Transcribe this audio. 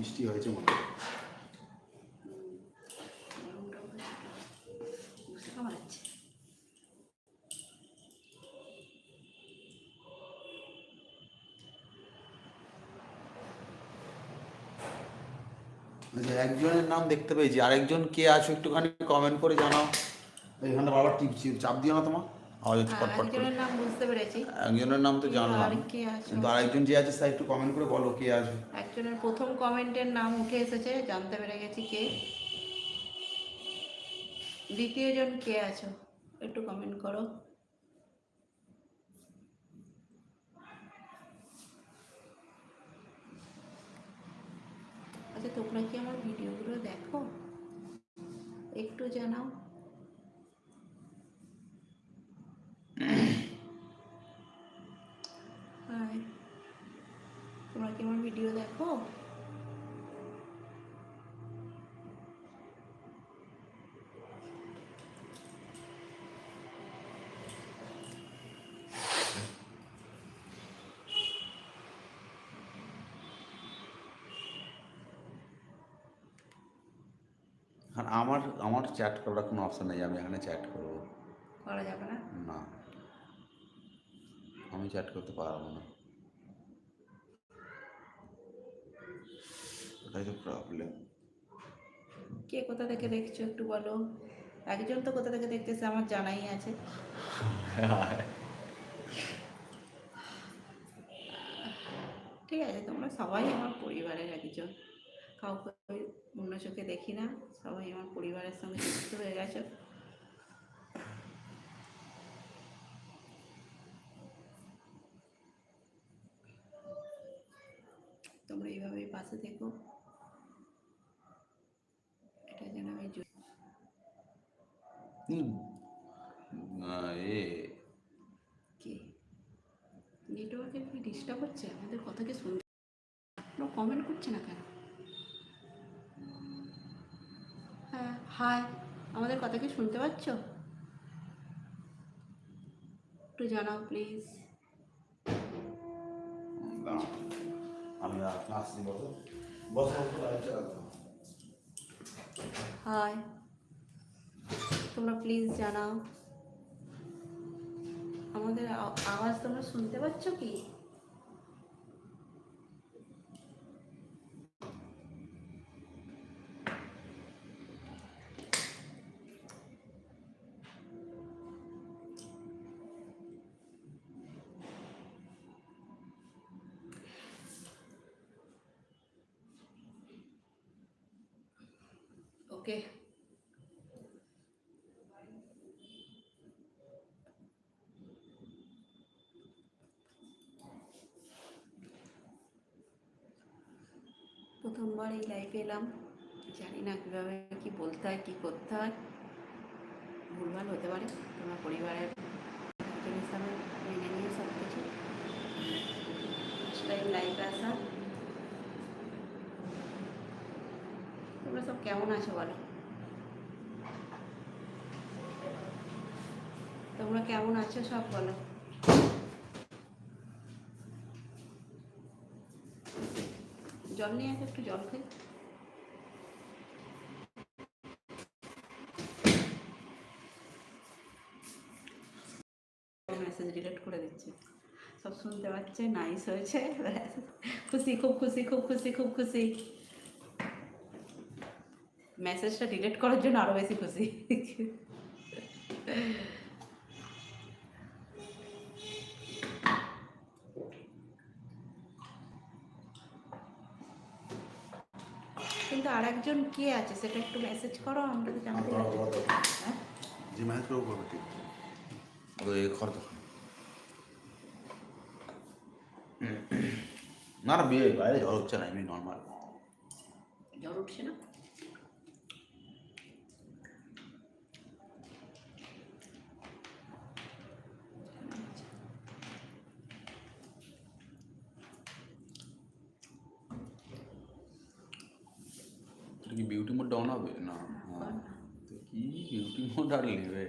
বৃষ্টি হয়েছে মনে হয় একজনের নাম দেখতে পেয়েছি। আরেকজন কে আছো একটুখানি কমেন্ট করে জানাও। এখানটা বাবার টিপছি, চাপ দিও না তোমার। আওয়াজ হচ্ছে পটপট করে। নাম বুঝতে পেরেছি। একজনের নাম তো জানলাম? কিন্তু আরেকজন যে আছে স্যার একটু কমেন্ট করে বলো কে আছে। একজনের প্রথম কমেন্টের নাম উঠে এসেছে জানতে পেরে গেছি কে। দ্বিতীয়জন কে আছো? একটু কমেন্ট করো। আচ্ছা তোমরা কি আমার ভিডিওগুলো দেখো? একটু জানাও। হাই তোমরা কি আমার ভিডিও দেখো আর আমার আমার চ্যাট করার কোনো অপশন নেই আমি এখানে চ্যাট করব। করা যাবে না? না। আমি চ্যাট করতে পারব না। ওটাই তো প্রবলেম কে কোথা থেকে দেখছ একটু বলো? একজন তো কোথা থেকে দেখতেছে আমার জানাই আছে। ঠিক আছে, তোমরা সবাই আমার পরিবারের একজন। কাউকে অন্য চোখে দেখি না, সবাই আমার পরিবারের সঙ্গে যুক্ত হয়ে গেছো। তোমরা এইভাবেই পাশে থেকো। এটা যেন আমি এ কি? নেটওয়ার্কের কি ডিস্টার্ব হচ্ছে? আমাদের কথা কি শুনতে কোনো কমেন্ট করছে না কেন? হ্যাঁ হাই আমাদের কথা কি শুনতে পাচ্ছ? একটু জানাও প্লিজ দাঁড়াও। আমি আর ক্লাস নিব তো। চালাতে হাই। তোমরা প্লিজ জানাও। আমাদের আওয়াজ তোমরা শুনতে পাচ্ছ কি? ওকে প্রথমবার এই লাইফে এলাম। জানি না কীভাবে কি বলতে হয়, কী করতে হয়। ভুলভাল হতে পারে। তোমার পরিবারের হিসাবে মেনে নিয়ে সব কিছু টাইম লাইফে আসা তোমরা সব কেমন আছো বলো? তোমরা কেমন আছো সব বলো। জল নিয়ে একটু জল খাই মেসেজ ডিলিট করে দিচ্ছে। সব শুনতে পাচ্ছে নাইস হয়েছে। খুশি, খুব খুশি খুব খুশি খুব খুশি। মেসেজটা ডিলিট করার জন্য আরও বেশি খুশি। কিন্তু আরেকজন কে আছে? সেটা একটু মেসেজ করো আমরা তো জানতে হ্যাঁ যে করব করব ঠিক ওই না না বিয়ে বাইরে ঝড় হচ্ছে না এমনি নর্মাল জ্বর উঠছে না? কি বিউটি মোড ডাউন হবে? না হ্যাঁ। তো কি বিউটি মোড আর নেবে?